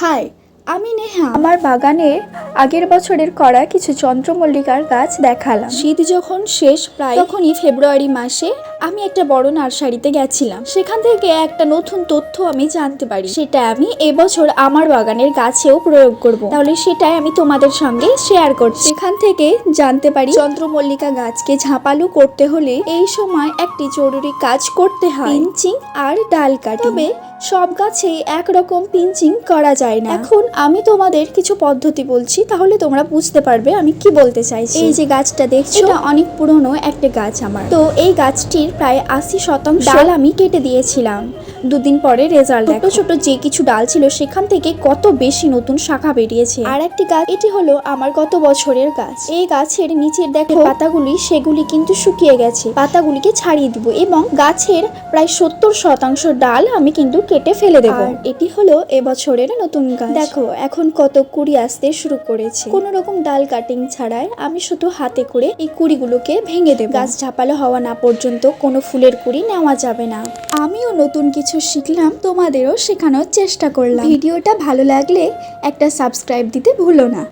High আমি নেহা। আমার বাগানে আগের বছরের করা কিছু চন্দ্রমল্লিকার গাছ দেখালাম। শীত যখন শেষ প্রায় তখনই ফেব্রুয়ারি মাসে আমি একটা বড় নার্সারিতে গেছিলাম। সেখান থেকে একটা নতুন তথ্য আমি জানতে পারি। সেটা আমি এবছর আমার বাগানের গাছেও প্রয়োগ করব। তাহলে সেটাই আমি তোমাদের সঙ্গে শেয়ার করছি। সেখান থেকে জানতে পারি চন্দ্রমল্লিকা গাছকে ঝাঁপালু করতে হলে এই সময় একটি জরুরি কাজ করতে হয়। পিঞ্চিং আর ডাল কাটি। তবে সব গাছেই একরকম পিঞ্চিং করা যায় না। এখন আমি তোমাদের কিছু পদ্ধতি বলছি তাহলে তোমরা বুঝতে পারবে আমি কি বলতে চাইছি। এই যে গাছটা দেখছ এটা অনেক পুরনো একটা গাছ আমার। তো এই গাছটির প্রায় আশি শতাংশ ডাল আমি কেটে দিয়েছিলাম। দুদিন পরে রেজাল্ট ছোট ছোট যে কিছু ডাল ছিল সেখান থেকে কত বেশি নতুন শাখা বেরিয়েছে। আর একটি গাছ এটি হলো আমার গত বছরের গাছ। এই গাছের নিচের দেখো পাতাগুলি সেগুলি কিন্তু শুকিয়ে গেছে। পাতাগুলিকে ছাড়িয়ে দিব এবং গাছের প্রায় সত্তর শতাংশ ডাল আমি কিন্তু কেটে ফেলে দেবো। এটি হলো এবছরের নতুন গাছ। দেখো এখন কত কুড়ি আসতে শুরু করেছে। কোনো রকম ডাল কাটিং ছাড়াই আমি শুধু হাতে করে এই কুড়িগুলোকে ভেঙে দেবো। গাছ ঝাপালো হওয়া না পর্যন্ত কোনো ফুলের কুড়ি নেওয়া যাবে না। আমিও নতুন কিছু শিখলাম তোমাদেরও শেখানোর চেষ্টা করলাম। ভিডিওটা ভালো লাগলে একটা সাবস্ক্রাইব দিতে ভুলো না।